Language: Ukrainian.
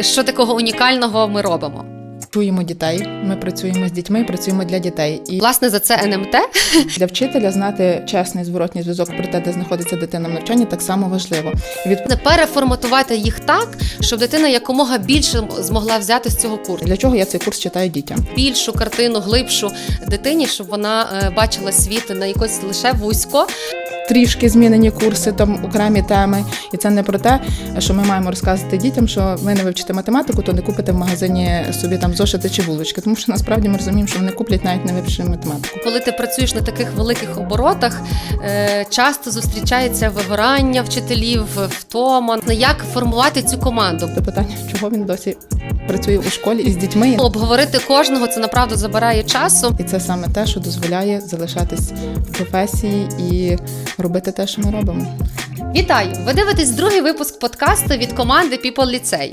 Що такого унікального ми робимо? Чуємо дітей, ми працюємо з дітьми, працюємо для дітей. І Власне, за це НМТ для вчителя знати чесний зворотній зв'язок про те, де знаходиться дитина в навчанні, так само важливо. Від переформатувати їх так, щоб дитина якомога більше змогла взяти з цього курсу. для чого я цей курс читаю дітям? Більшу картину, глибшу дитині, щоб вона е, бачила світ на якось лише вузько. Трішки змінені курси, там окремі теми. І це не про те, що ми маємо розказувати дітям, що ви не вивчите математику, то не купите в магазині собі там зошити чи вулочки. Тому що насправді ми розуміємо, що вони куплять навіть не вивчивши математику. Коли ти працюєш на таких великих оборотах, е, часто зустрічається вигорання вчителів, втома. Як формувати цю команду? До питання, чого він досі працює у школі із дітьми. Обговорити кожного це направду забирає часу. І це саме те, що дозволяє залишатись в професії і робити те, що ми робимо. Вітаю! Ви дивитесь другий випуск подкасту від команди People ліцею.